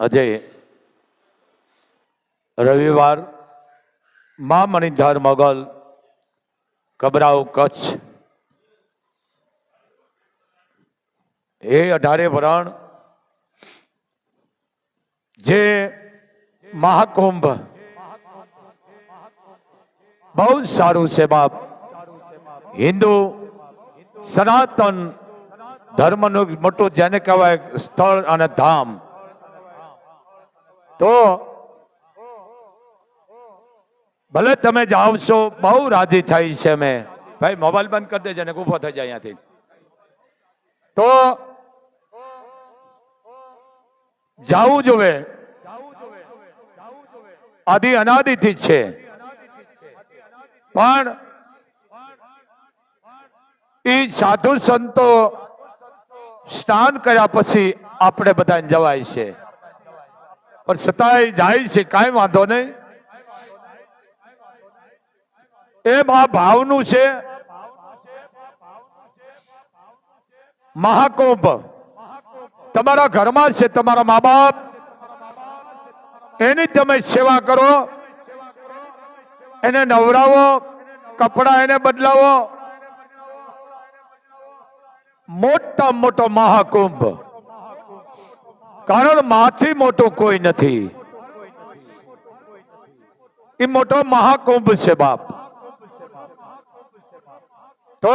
અજય, રવિવાર મા મણિધાર મોગલ કબરાવ કચ્છ. એ અઢારે વરણ જે મહાકુંભ. બહુ સારું છે બાપ. હિન્દુ, સનાતન ધર્મનું મોટું જેને કહેવાય સ્થળ અને ધામ. તો ભલે તમે છો બહુ રાજી થઈ છે મેં. ભાઈ, મોબાઈલ બંધ કરી દેજે ને ઊભો થઈ જાય અહીંયાથી. તો જાવું જોવે. આદિ અનાદિથી જ છે. પણ એ સાધુ સંતો સ્નાન કર્યા પછી આપણે બધા જવાય છે. પણ છતાંય જાય છે કાંઈ વાંધો નહીં એમ આ ભાવનું છે મહાકુંભ તમારા ઘરમાં છે તમારા મા બાપ એની તમે સેવા કરો એને નવરાવો કપડા એને બદલાવો મોટા મોટો મહાકુંભ કારણ માથી મોટો કોઈ નથી. એ મોટો મહાકુંભ છે બાપ. તો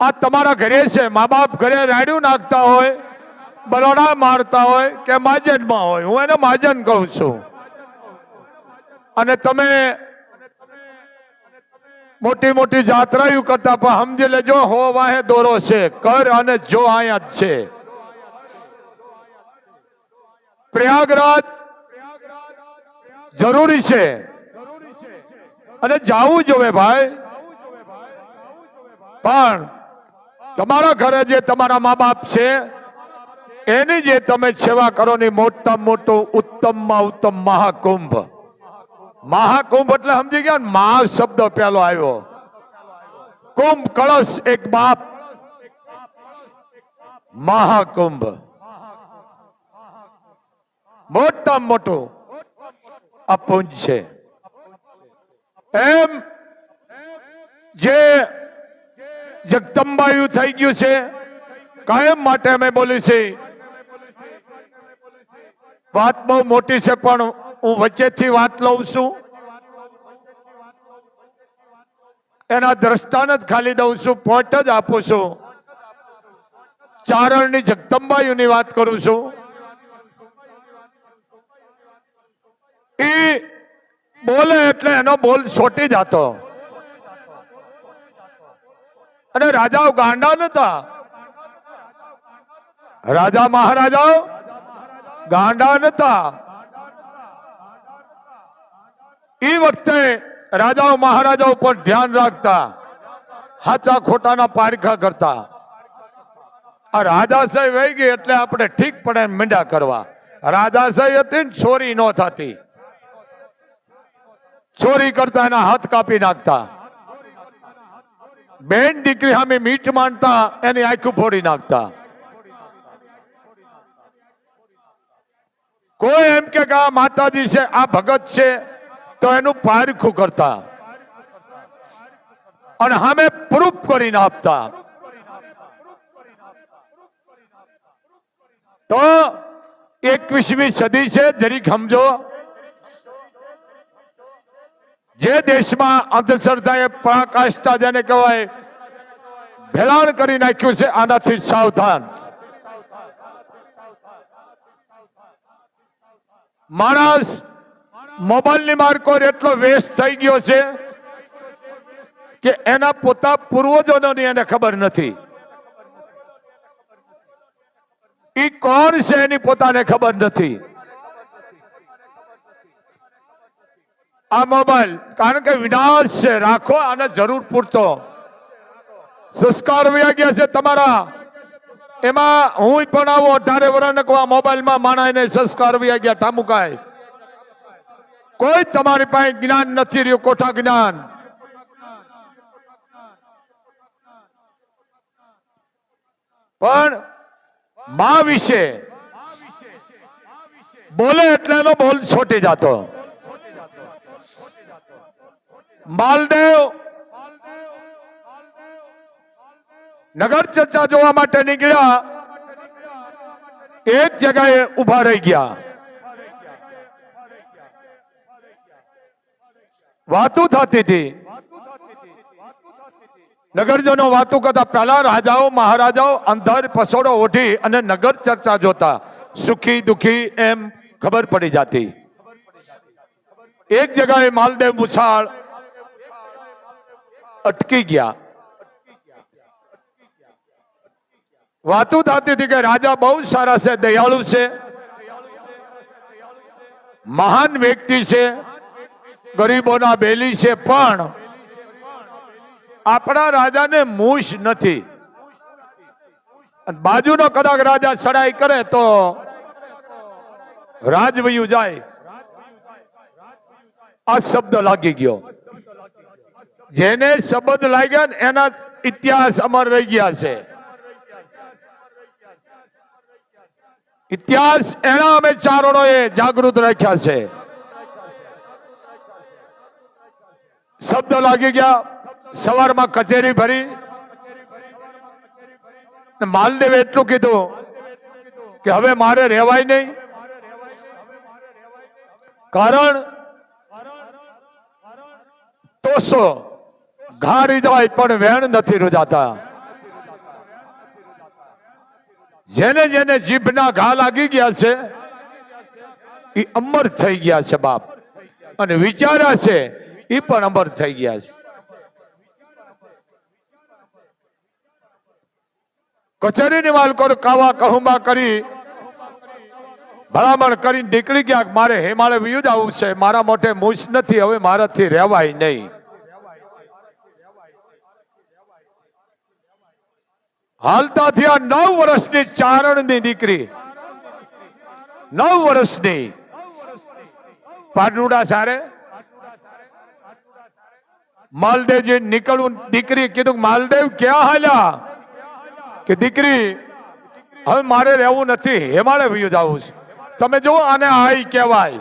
આ તમારા ઘરે છે. મા બાપ ઘરે રાડ્યું નાખતા હોય બરોડા મારતા હોય કે માજનમાં હોય. હું એને માજન કહું છું. અને તમે મોટી મોટી જાત્રાયું કરતા પણ સમજી લેજો, હો વાહે દોરો છે. કર અને જો અહીંયા જ છે. પ્રયાગરાજ જરૂરી છે. અને જાવું જોવે ભાઈ. પણ તમારા ઘરે જે તમારા મા બાપ છે, એની જે તમે સેવા કરો ની મોટા મોટું ઉત્તમમાં ઉત્તમ મહાકુંભ. મહાકુંભ એટલે સમજી ગયા મહા શબ્દ પેલો આવ્યો. કુંભ કળશ એક બાપ. મહાકુંભ. મોટા મોટું આ પુંજ છે. એમ જે જગદંબાયું થઈ ગયું છે, કાયમ માટે અમે બોલી વાત બહુ મોટી છે, પણ હું વચ્ચેથી વાત લઉં છું. એના દ્રષ્ટાન જ ખાલી દઉં છું પોઈન્ટ જ આપું છું. ચારણની જગદંબાયુની વાત કરું છું. એ બોલે એટલે એનો બોલ છોટી જતો. અને રાજાઓ ગાંડા નતા. રાજા મહારાજાઓ ગાંડા નતા. એ વખતે રાજાઓ મહારાજાઓ પર ધ્યાન રાખતા, હાચા ખોટાના પારખા કરતા. આ રાજાશાહી વહી ગઈ એટલે આપણે ઠીક પડે મીંડા કરવા. રાજા સાહેબ હતી ને છોરી ન થતી. ચોરી કરતા એના હાથ કાપી નાખતા. બેન દીકરી સામે મીઠ માંડતા એની આંખું ફોડી નાખતા. કોઈ એમ કે આ માતાજી છે, આ ભગત છે, તો એનું પારખું કરતા. અને સામે પ્રૂફ કરીને આપતા. તો એકવીસમી સદી છે, જરીક સમજો. જે દેશમાં અંધશ્રદ્ધાએ પરાકાષ્ઠા જેને કહેવાય, ભેલાણ કરી નાખ્યું છે, આનાથી સાવધાન. માણસ મોબાઈલની માર્કો એટલો વેસ્ટ થઈ ગયો છે કે એના પોતા પૂર્વજોની એને ખબર નથી. એ કોણ છે એની પોતાને ખબર નથી. આ મોબાઈલ. કારણ કે વિનાશ છે. રાખો આને જરૂર પૂરતો. સંસ્કાર વયા ગયા છે તમારા. એમાં હું પણ આવો અઢારે વર્ષ આ મોબાઈલમાં માણાને સંસ્કાર વ્યાગ્યા ગયા. ટામુકાય કોઈ તમારી પાસે જ્ઞાન નથી રહ્યું, કોઠા જ્ઞાન. પણ મા વિશે બોલે એટલે એનો બોલ છોટી જતો. માલદેવ. નગર ચર્ચા જોવા માટે નીકળ્યા. એક જગાએ ઊભા રહી ગયા. વાતો થતી હતી. નગરજનો વાતો કરતા પહેલા રાજાઓ, મહારાજાઓ અંધાર પસોડો ઓઢી અને નગર ચર્ચા જોતા સુખી દુખી એમ ખબર પડી જતી. એક જગાએ માલદેવ મુછાળ અટકી ગયા. વાતો થતી હતી કે રાજા બહુ સારા છે, દયાળુ છે, મહાન વ્યક્તિ છે, ગરીબોના બેલી છે, પણ આપણા રાજાને મૂશ નથી. બાજુનો કદાચ રાજા સડાઈ કરે તો રાજવયું જાય. આ શબ્દ લાગી ગયો. જેને શબ્દ લાગ્યા ને એના ઇતિહાસ અમર રહી ગયા છે. ઇતિહાસ એના અમે ચારણો એ જાગૃત રાખ્યા છે. શબ્દ લાગી ગયા, સવારમાં કચેરી ભરી માલદેવે એટલું કીધું કે હવે મારે રહેવાય નહીં. કારણ, ટોસો ઘા રીજાય પણ વેણ નથી રૂજાતા. જેને જેને જીભના ઘા લાગી ગયા છે એ અમર થઈ ગયા છે બાપ. અને વિચાર્યા છે એ પણ અમર થઈ ગયા છે. કચેરીની માલકો કાવા કહુંબા કરી, ભલામણ કરી નીકળી ગયા મારે હિમાલય વ્યૂ જ આવવું છે, મારા મોઢે મૂછ નથી, હવે મારાથી રહેવાય નહીં. હાલતા થયા નવ વર્ષની ચારણની દીકરી. નવ વર્ષની. પાટુડા સારે. માલદેવજી નીકળવું, દીકરી કીધું, માલદેવ, ક્યાં હાલ્યા? કે દીકરી, હવે મારે રહેવું નથી, હેમાળે વ્યૂ જવું છે. તમે જુઓ, આને આઈ કહેવાય.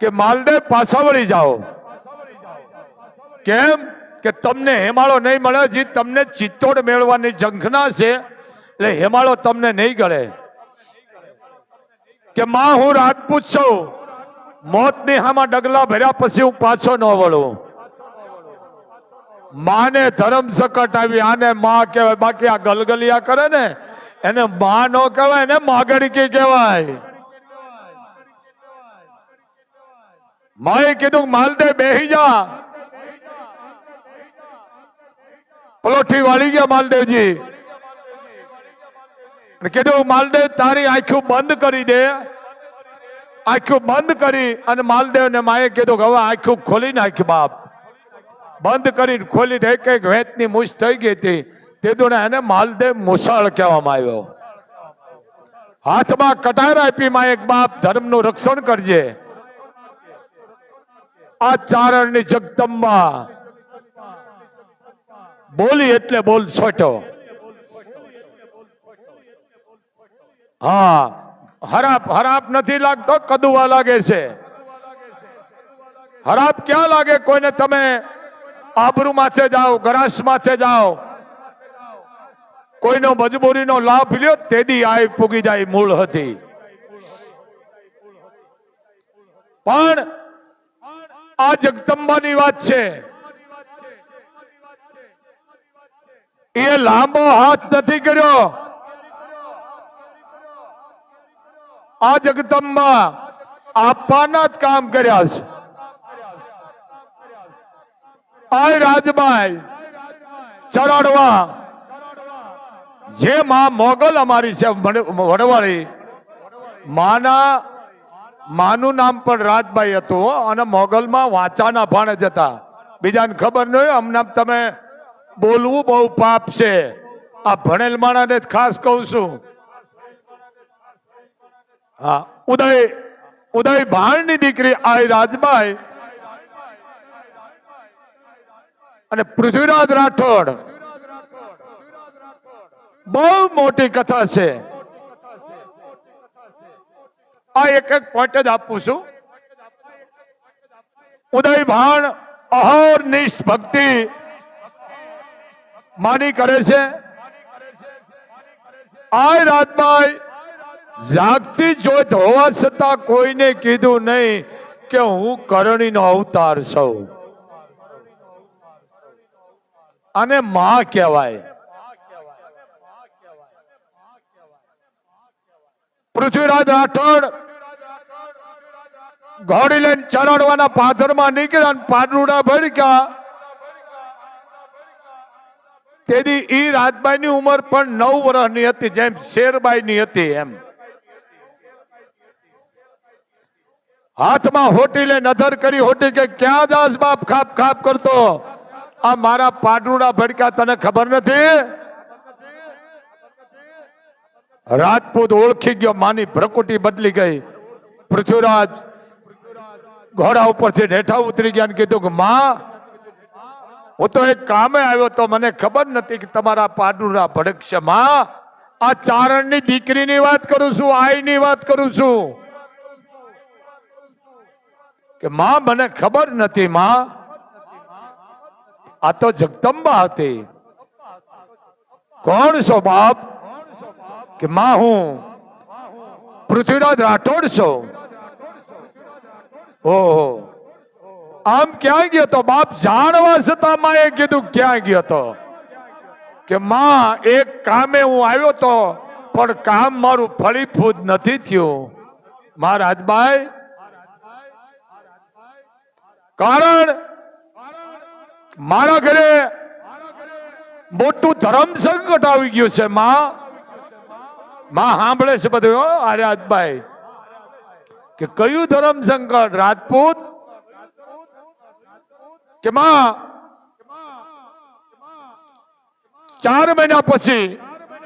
કે માલદેવ પાછા વળી જાઓ. કેમ? કે તમને હેમાળો નહીં મળે, જે તમને ચિત્તોડ મેળવવાની ઝંખના છે, એટલે હેમાળો તમને નહીં ગળે. કે માં, હું રાજપૂત છું. મોતની હામાં ડગલા ભર્યા પછી હું પાછો ન વળું. માને ધર્મ સકટ આવી, આને માં કહેવાય. બાકી આ ગલગલિયા કરે ને, એને માં ન કહેવાય ને માગણકી કહેવાય. માએ કીધું, માલદે બેહી જા. પલોઠી વાળી ગયા માલદેવજી. કીધું, માલદેવ, તારી આખું બંધ કરી દે. આખું બંધ કરી અને માલદેવ ને માએ કીધું કે હવે આખું ખોલી નાખ બાપ. બંધ કરીને ખોલી એક એક વેતની મૂછ થઈ ગઈ હતી. તે દોડે એને માલદેવ મુસાળ કહેવામાં આવ્યો. હાથમાં કટાર આપી માં એક બાપ ધર્મનું રક્ષણ કરજે. આ ચારણની જગદંબા બોલી એટલે બોલ છોટો. હા, હરાપ હરાપ નથી લાગતો, કદુવા લાગે છે. હરાપ ક્યાં લાગે? કોઈને તમે આબરૂ માથે જાઓ ગરાસ માથે જાઓ કોઈનો મજબૂરીનો લાભ લ્યો, તેદી આય પૂગી જાય મૂળ હતી. પણ આ જગદંબાની વાત છે. એ લાંબો હાથ નથી કર્યો. આ જગદંબા આપવાના જ કામ કર્યા છે. આ રાજભાઈ ચરાડવા. જે માં મોગલ અમારી છે વડવાળી. માના, માનું નામ પણ રાજભાઈ હતું અને મોગલમાં વાંચાના ભાણે જ હતા. બીજાને ખબર નહીં હોય અમને તમે બોલવું બહુ પાપ છે. આ ભણેલ માણાને જ ખાસ કહું છું. હા, ઉદય ઉદય ભાણની દીકરી આય રાજભાઈ અને પૃથ્વીરાજ રાઠોડ. બહુ મોટી કથા છે. આ એક એક પોઈન્ટ જ આપું છું. ઉદય ભાણ અહર્નિશ ભક્તિ માની કરે છે. આ રાતમાં જાગતી જોત હોવા છતાં કોઈને કીધું નહીં કે હું કરણીનો અવતાર છું. અને માં કહેવાય. પૃથ્વીરાજ રાઠોડ ઘોડી લઈને ચરાડવાના પાથરમાં નીકળ્યા પાડુડા ભડક્યા. તેથી ઈ રાજબાઈની ઉંમર પણ નવ વર્ષની હતી, જેમ શેરબાઈની હતી એમ. હાથમાં હોટી લે નજર કરી, હોટી કે ક્યાં જાસ બાપ ખાપ ખાપ કરતો? આ મારા પાડુડા ભડક્યા તને ખબર નથી? રાજપૂત ઓળખી ગયો, માની ભ્રકુટી બદલી ગઈ. પૃથ્વીરાજ ઘોડા ઉપરથી હેઠા ઉતરી ગયા અને કીધું કે, માં હું તો એક કામે આવ્યો તો મને ખબર નથી કે તમારા પાડુરા ભડકશમાં આ ચારણની દીકરીની વાત કરું છું, આઈની વાત કરું છું. કે માં, મને ખબર નથી માં. આ તો જગદંબા હતી. કોણ છો બાપ? કે માં હું? પૃથ્વીરાજ રાઠોડ છું? ઓહો. આમ ક્યાં ગયો તો? બાપ જાણવા છતાં માએ કીધું, ક્યાં ગયો તો? કે માં, એક કામે હું આવ્યો તો, પણ કામ મારું ફળીફૂદ નથી થયું. મહારાજભાઈ કારણ મારા ઘરે મોટું ધર્મ સંકટ આવી ગયું છે, માં. માં સાંભળે છે બધું રાજભાઈ કે કયું ધર્મ સંકટ? રાજપૂત? કે માં, ચાર મહિના પછી,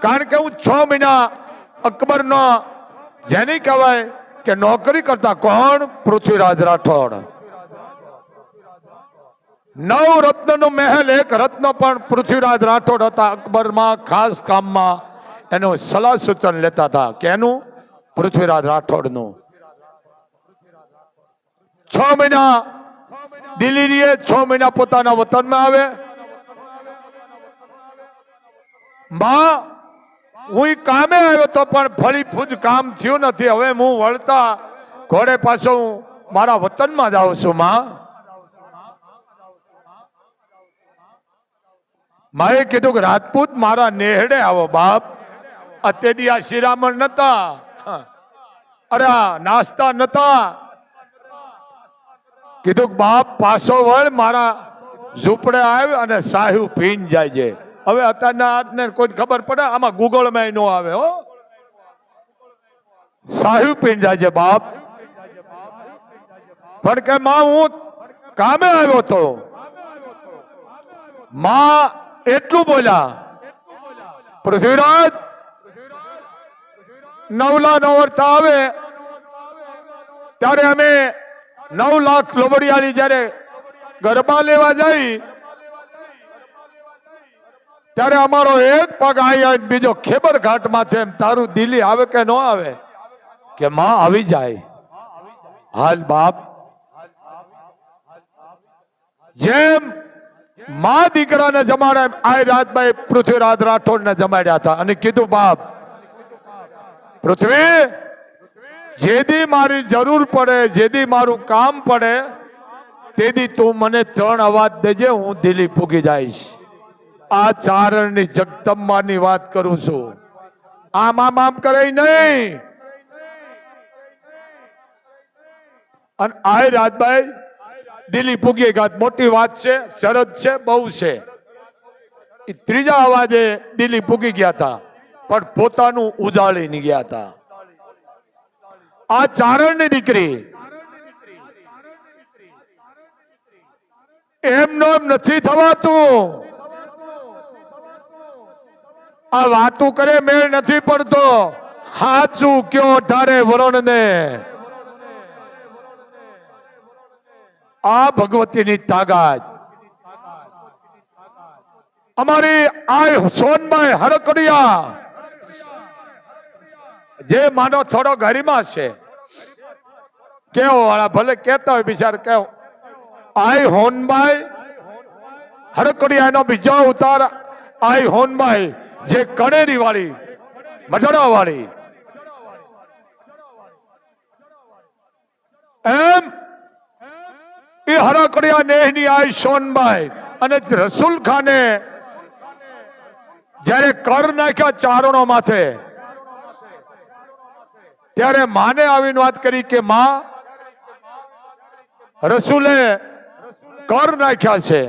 કારણ કે હું છ મહિના અકબર નો જેની કહેવાય કે નોકરી કરતા કોણ? પૃથ્વીરાજ રાઠોડ. નવ રત્ન નો મહેલ એક રત્ન પણ પૃથ્વીરાજ રાઠોડ હતા અકબરમાં, ખાસ કામમાં. એનું સલાહ સૂચન લેતા હતા કેનું પૃથ્વીરાજ રાઠોડનું. છ મહિના દિલ્હી છ મહિના પોતાના વતનમાં આવે. માં, હું કામે આવ્યો તો પણ ફળી ફૂજ કામ થયું નથી. હવે હું વળતા ઘોડે પાછો હું મારા વતનમાં જાઉં છું, માં. માએ કીધું કે, રાજપૂત, મારા નેહડે આવો, બાપ. અત્યારે આ શિરામણ નતા. અરે નાસ્તા નતા. કીધું કે બાપ પાછો વળ, મારા ઝૂંપડે આવ અને સાહુ પીન જાય છે. હવે અત્યારના આજને કોઈ ખબર પડે? આમાં ગૂગલમાં નો આવે, હો. સાહુ પીન જાય છે, બાપ. પણ કે માં, હું કામે આવ્યો તો? માં એટલું બોલ્યા, પૃથ્વીરાજ, નવલા નવરતા આવે. ત્યારે અમે નવ લાખ લોબડિયાળી જ્યારે ગરબા લેવા જાય, ત્યારે અમારો એક પગ આવીને બીજો ખેબર ઘાટ માથે તારું દિલ્હી આવે કે ન આવે? કે માં આવી જાય. હાલ બાપ. જેમ માં દીકરાને જમાડે આ રાતભાઈ પૃથ્વીરાજ રાઠોડને જમાડ્યા હતા. અને કીધું બાપ, પૃથ્વી જેદી મારી જરૂર પડે, જેદી મારું કામ પડે તેથી તું મને ત્રણ અવાજ દેજે, હું દિલ્હી પૂગી જઈશ. આ ચારણની જગદંબાની વાત કરું છું. આમ આમ આમ કરે નહીં. અને આ રાજભાઈ, દિલ્હી પૂગી ગયા મોટી વાત છે, શરદ છે, બહુ છે. ત્રીજા અવાજે દિલ્હી પૂગી ગયા હતા પણ પોતાનું ઉજાળીને ગયા હતા આ ચારણની દીકરી. એમનો એમ નથી થવાતું. આ વાતું કરે મેળ નથી પડતો. હાચું કયો ઢારે વરણ ને આ ભગવતીની તાકાત. અમારી આ સોનભાઈ હરકડિયા જે માનો થોડો ગરિમા છે કેવો વાળા ભલે કેતા હોય બિચાર કેવો. આઈ હોનબાઈ હરકડિયાનો બીજો ઉતાર આઈ હોનભાઈ જે કણેરી વાળી મઢડા વાળી એમ, એ હરકડિયા નેહની આઈ સોનભાઈ અને રસુલ ખાને જ્યારે કર નાખ્યા ચારણો માથે ત્યારે માને આવીને વાત કરી કે માં, રસુલે કર નાખ્યા છે.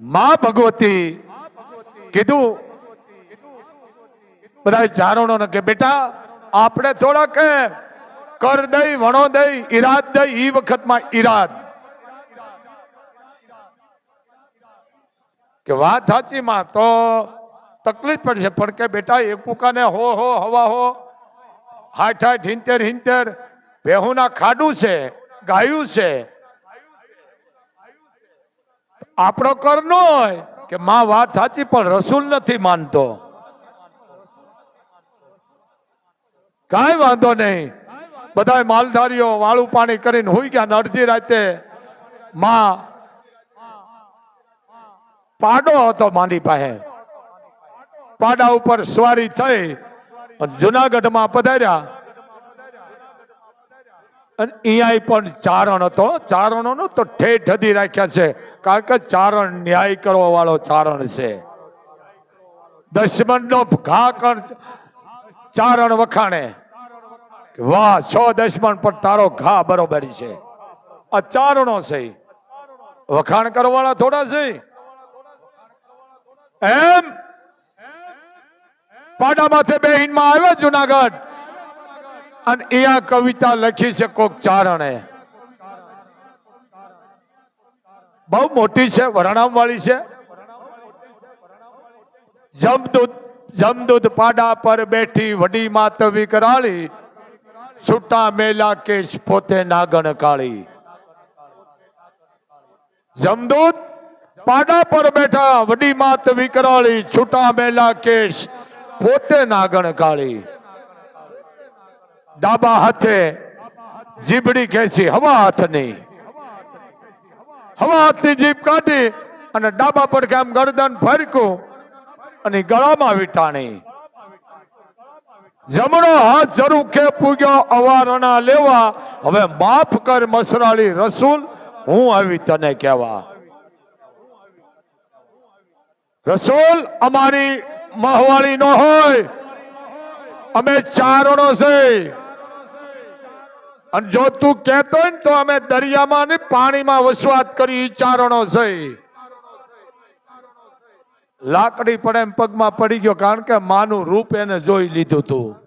માં ભગવતી કીધું બધા ચારણો ને કે બેટા, આપણે થોડાક કર દઈ, વણો દઈ, ઈરાદ દઈ, ઈ વખતમાં ઈરાદ. કે વાત સાચી માં, તો તકલીફ પડશે. પણ કે બેટા, એકુકાને કુકાને હો હો, હવા હો. હાઠ હાઠ હિંતેર હિંતેર. બેહુના ખાડું છે, ગાયું છે. આપણો કર ન હોય કે માં વાત સાચી, પણ રસૂલ નથી માનતો. કાંઈ વાંધો નહીં. બધા માલધારીઓ વાળું પાણી કરીને હોઈ ગયા અડધી રાતે માં પાડો હતો માની પાસે. પાડા ઉપર સવારી થઈ જુનાગઢમાં પધાર્યા. અને અહીંયા પણ ચારણ હતો. ચારણો નો તો ઠેઠ હદી રાખ્યા છે. કારણ કે ચારણ ન્યાય કરવા વાળો ચારણ છે. દશમન નો ઘા ચારણ વખાણે. વાહ, છો દશમન પર તારો ઘા બરોબર છે. આ ચારણો છે વખાણ કરવાળા થોડા છે એમ? પાડા માથે બેહીનમાં આવ્યો જુનાગઢ. અને અહીંયા કવિતા લખી છે કોક ચારણે. બહુ મોટી છે વરણામ વાળી છે. જમદૂત જમદૂત પાડા પર બેઠી વડી માત વિકરાળી, છૂટા મેલા કેશ પોતે નાગણ કાળી. જમદૂત પાડા પર બેઠા વડી માત વિકરાળી, છૂટા મેલા કેશ પોતે નાગણ કાળી. ડાબા હાથે જીબડી ખેંચી, હવા હાથની. હવા હાથની જીભ કાઢી અને ડાબા પડખે આમ ગરદન ફરકું અને ગળામાં વીટાણી. જમણો હાથ જરૂર કે પૂગ્યો અવારણા લેવા. હવે માફ કર મસરાળી રસૂલ, હું આવી તને કહેવા. રસૂલ, અમારી મહવાળી નો હોય. અમે ચારણો છે. અને જો તું કહેતો હોય ને તો અમે દરિયામાં ને પાણીમાં વસવાટ કરી ચારણો છે. લાકડી પડે એમ પગમાં પડી ગયો કારણ કે માનું રૂપ એને જોઈ લીધું તું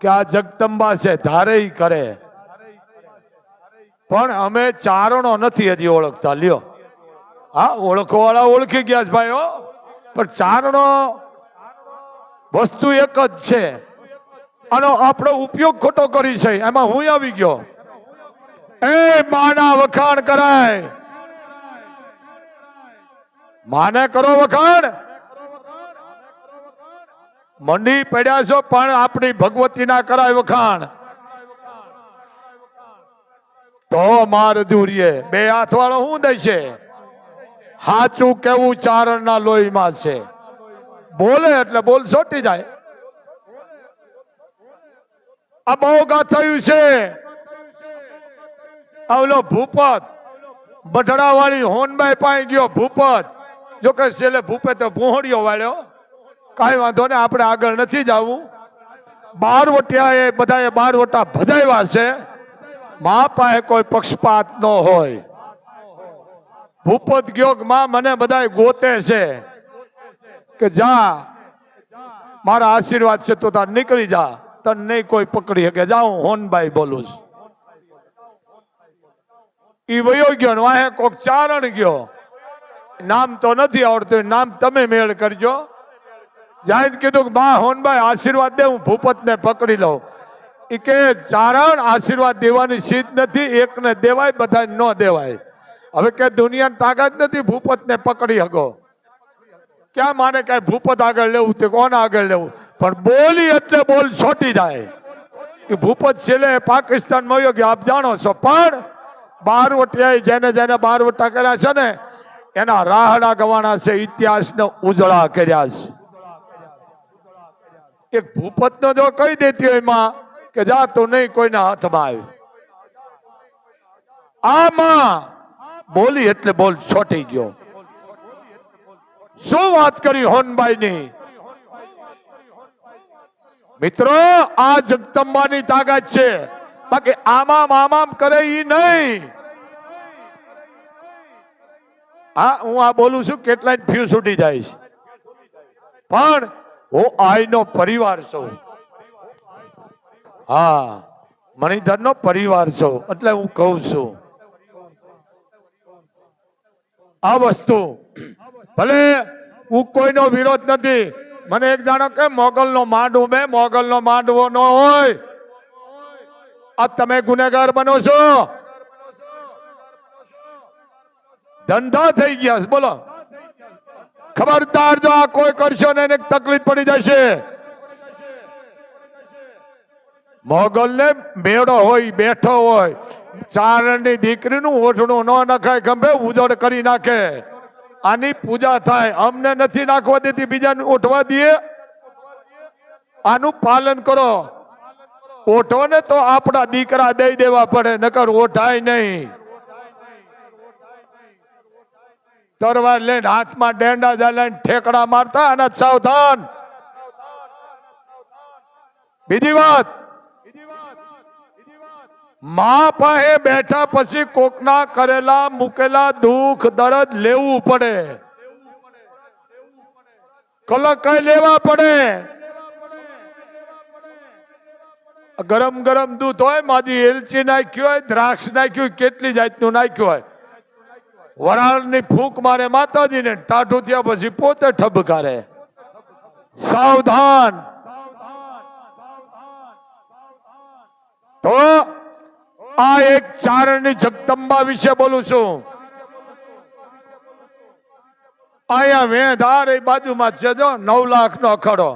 કે આ જગદંબા છે, ધારે કરે. પણ અમે ચારણો નથી હજી ઓળખતા. લ્યો. હા, ઓળખવાળા ઓળખી ગયા છે ભાઈ હો પણ ચારણો વસ્તુ એક જ છે. આનો આપણો ઉપયોગ ખોટો કરી છે. એમાં હું આવી ગયો. એ માના વખાણ કરાય. માને કરો વખાણ. મંડી પડ્યા છો, પણ આપણી ભગવતીના કરાય વખાણ. તો માર ધૂરીએ બે હાથ વાળો શું દે છે હાચું કેવું ચારણના લોહીમાં છે? બોલે એટલે બોલ સોટી જાય. આ બહુ ગાથાયું છે. આવલો ભૂપત. બઢડા વાળી હોનબાઈ પાઈ ગયો ભૂપત. જો કે છેલ્લે ભૂપે તો ભૂહડિયો વાળ્યો. કાંઈ વાંધો ને આપણે આગળ નથી જવું. બાર વટિયા એ બધાએ બાર વટા ભજાવ્યા છે. મા પાસે કોઈ પક્ષપાત ન હોય. ભૂપત ગયો મા માં, મને બધા ગોતે છે. કે જા. મારા આશીર્વાદ છે તો તાર નીકળી જા. તને નહીં કોઈ પકડી શકે. જા, હું હોનભાઈ બોલું છું. ઈ વયો ગયો ને વાહે કોક ચારણ ગયો. નામ તો નથી આવડતું. નામ તમે મેળ કરજો. જાહેર કીધું કે, બા હોનભાઈ આશીર્વાદ દે, હું ભૂપતને પકડી લઉં. ઈ કે ચારણ આશીર્વાદ દેવાની સીધ નથી, એકને દેવાય બધા ન દેવાય. હવે કે, દુનિયાની તાકાત નથી, ભૂપતને પકડી હગો ક્યાં માને કઈ ભૂપત આગળ લેવું તે કોને આગળ લેવું? પણ બોલી એટલે બોલ છોટી જાય. કે ભૂપત છેલ્લે પાકિસ્તાનમાં વયો કે આપ જાણો છો. પણ બારવટિયાએ જેને જેને બારવટા કર્યા છે ને, એના રાહડા ગવાણા છે, ઇતિહાસને ઉજળા કર્યા છે. એક ભૂપતનો જો કહી દેતી હોયમાં, કે જા તું નહીં, કોઈના હાથમાં આવ્યું. આમાં બોલી એટલે બોલ છોટી ગયો. શું વાત કરી હોનબાઈ ની મિત્રો, આ જગદંબાની તાકાત છે. બાકી આમામ આમામ કરે એ નહીં. હા, હું આ બોલું છું, કેટલાય ફ્યુ છૂટી જાય છે. પણ હું આઈનો પરિવાર છું. હા મણિધર નો પરિવાર છું, એટલે હું કહું છું. આ વસ્તુ ભલે હું કોઈનો વિરોધ નથી. મને એક જાણો કે મોગલ નો માંડવો બે મોગલ નો માંડવો ન હોય. આ તમે ગુનેગાર બનો છો. ધંધા થઈ ગયા બોલો. ખબરદાર જો આ કોઈ કરશો ને એને તકલીફ પડી જશે. મોગલ ને મેળો હોય, બેઠો હોય. ચારણની દીકરીનું ઓઠણું ન નખાય, ગમે ઉજળ કરી નાખે. આની પૂજા થાય. અમને નથી નાખવા દેતી, બીજાને ઓઠવા દઈએ. આનું પાલન કરો. ઓઠો ને તો આપણા દીકરા દઈ દેવા પડે, નકર ઓઠાય નહીં. તરવાર લઈને હાથમાં ડેંડા લઈને ઠેકડા મારતા અને સાવધાન. બીજી વાત મા પાસે બેઠા પછી કોકના કરેલા, મૂકેલા દુઃખ, દરદ લેવું પડે. કલક કઈ લેવા પડે? ગરમ ગરમ દૂધ હોય માદી એલચી નાખ્યું હોય, દ્રાક્ષ નાખ્યું કેટલી જાતનું નાખ્યું હોય. વરાળની ફૂંક મારે માતાજીને, ટાઢું થયા પછી પોતે ઠબકારે. સાવધાન. તો આ એક ચારણની જગદંબા વિશે બોલું છું. અહીંયા વેધાર એ બાજુમાં છે જો, નવ લાખ નો અખાડો.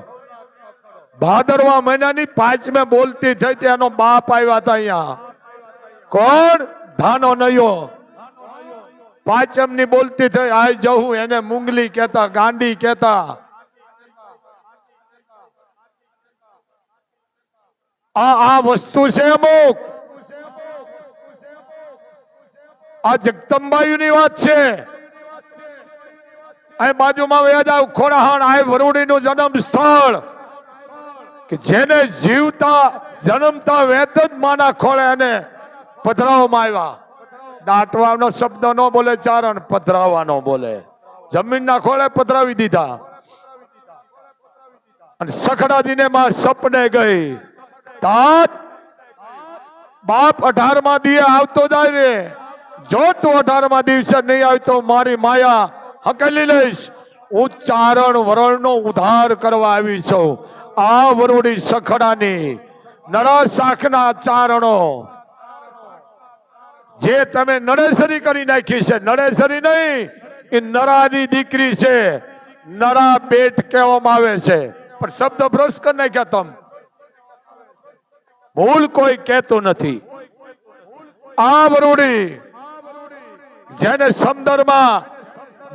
ભાદરવા મહિનાની પાંચમે બોલતી થઈ ત્યાંનો બાપ આવ્યા હતા અહીંયા. કોણ? ધાનો નયો. પાંચમની બોલતી થઈ આય જવું એને મુંગલી કેતા ગાંડી કેતા આ આ વસ્તુ છે અમુક. આ જગદંબાયુની વાત છે. અહીં બાજુમાં વ્યા જાવ ખોરાહાણ, આ વરુડીનું જન્મ સ્થળ. કે જેને જીવતા, જન્મતા વેત જ માના ખોળે અને પધરાવવામાં આવ્યા. દાટવાનો શબ્દ ન બોલે, ચારણ પધરાવવાનો બોલે. જમીનના ખોળે પધરાવી દીધા. અને સખડાજીને માં સપને ગઈ. તાત બાપ અઢારમાં દીએ આવતો જાય રે જો તું અઢારમા દિવસે નહીં આવી તો મારી માયા હકેલી લઈશ. હું ચારણ વરણનો ઉદ્ધાર કરવા આવી છું. આ વરોડી સખડાની નળ શાખના ચારણો. જે તમે નળેસરી કરી નાખી છે, નળેસરી નહીં, એ નરાની દીકરી છે. નરા પેટ કહેવામાં આવે છે. પણ શબ્દ ભ્રષ્ટ કરી નાખ્યા તમ. ભૂલ કોઈ કહેતું નથી. આ વરુડી જેને સમદરમાં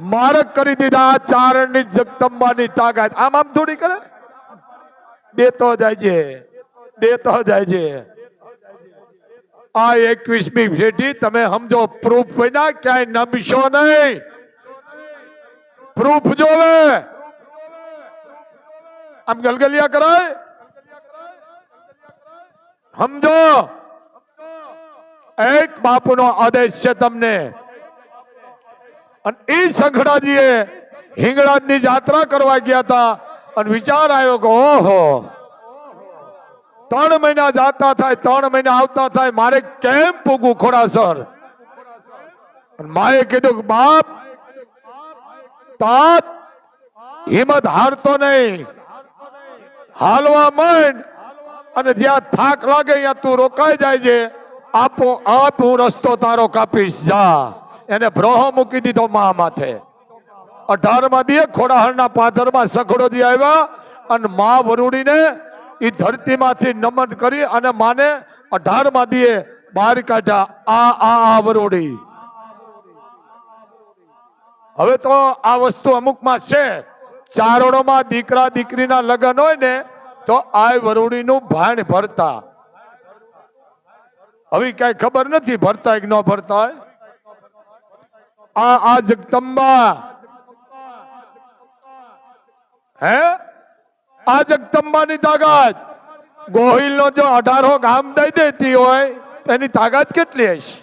મારક કરી દીધા ચારણની જગદંબાની તાકાત. આમ આમ થોડી કરે? દેતો જાય છે. દેતો જાય છે. આ એકવીસમી શેઠી તમે સમજો પ્રૂફ વિના ક્યાંય નમશો નહીં. પ્રૂફ જોવે. આમ ગલગલિયા કરાય? સમજો. એક બાપુનો આદેશ છે તમને. અને એ સંખડાજીએ હિંગળાજની જાત્રા કરવા ગયા હતા અને વિચાર આવ્યો કે, ઓહો, ત્રણ મહિના જાતા થાય, ત્રણ મહિના આવતા થાય, મારે કેમ પૂગવું ખોડાસર? માએ કીધું કે, બાપ તાત હિંમત હારતો નહીં, હાલવા માંડ, અને જ્યાં થાક લાગે, ત્યાં તું રોકાઈ જાય છે. આપો, આપ હું રસ્તો તારો કાપીશ, જા. એને બ્રોહો મૂકી દીધો મા માથે. અઢારમાં દીએ, ખોડાહળના પાથરમાં સખડોજી આવ્યા અને મા વરુડીને એ ધરતીમાંથી નમન કરી અને માને અઢારમાં દીએ બહાર કાઢ્યા, આ આ આ વરુડી. હવે તો આ વસ્તુ અમુકમાં છે. ચારણોમાં દીકરા, દીકરીના લગ્ન હોય ને, તો આ વરુણીનું ભાણ ભરતા. હવે કઈ ખબર નથી ભરતા કે ન ભરતા હોય? આ આ જગદંબા હે આ જગદંબાની તાકાત ગોહિલ નો જો અઢારો ગામ દઈ દેતી હોય તો એની તાકાત કેટલી હશે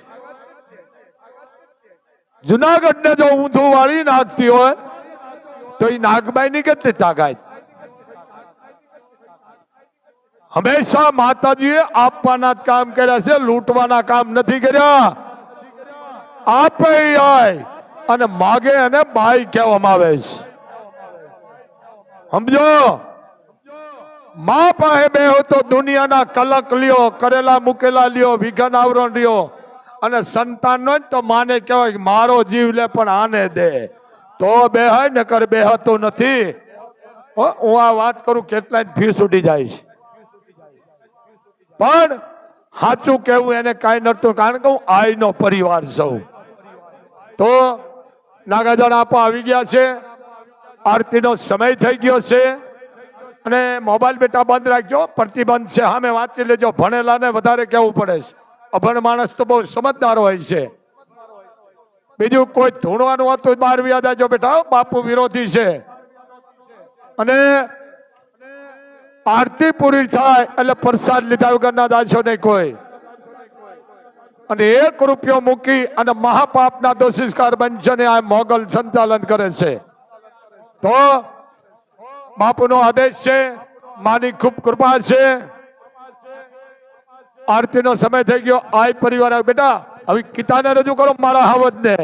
જુનાગઢ ને જો ઊંધું વાળી નાખતી હોય તો એ નાગબાઈ ની કેટલી તાકાત હંમેશા માતાજીએ આપવાના જ કામ કર્યા છે, લૂંટવાના કામ નથી કર્યા. આપે અને માગે અને બાઈ કહેવામાં આવે છે. સમજો? મા પાસે બે તો દુનિયાના કલક લ્યો કરેલા મૂકેલા લ્યો વિઘન આવરણ લ્યો. અને સંતાન નો તો માને કહેવાય મારો જીવ લે પણ આને દે. તો બે હોય ને કર બે હતું નથી. હો, આ વાત કરું કેટલાય ફીસ ઉડી જાય છે. પણ સાચું કેવું એને કાંઈ નડતું કારણ કે હું આઈનો પરિવાર છું. તો નાગાજણ આપો આવી ગયા છે. આરતીનો સમય થઈ ગયો છે. અને મોબાઈલ બેટા બંધ રાખજો. પ્રતિબંધ છે. હા, મેં વાંચી લેજો. ભણેલાને વધારે કહેવું પડે છે. અભણ માણસ તો બહુ સમજદાર હોય છે. બીજું કોઈ ધૂણવાનું હતું તો બહાર વ્યા જાજો બેટા. બાપુ વિરોધી છે. અને આરતી પૂરી થાય એટલે પ્રસાદ લીધા વગરના દાશો નહીં કોઈ. અને એક રૂપિયો મૂકી અને મહાપાપના દોષિષ્કાર બંજને આ મોગલ સંચાલન કરે છે. તો બાપુનો આદેશ છે, માની ખૂબ કૃપા છે. આરતીનો સમય થઈ ગયો. આય પરિવાર બેટા, હવે કિતાને રજૂ કરો મારા હાવજ ને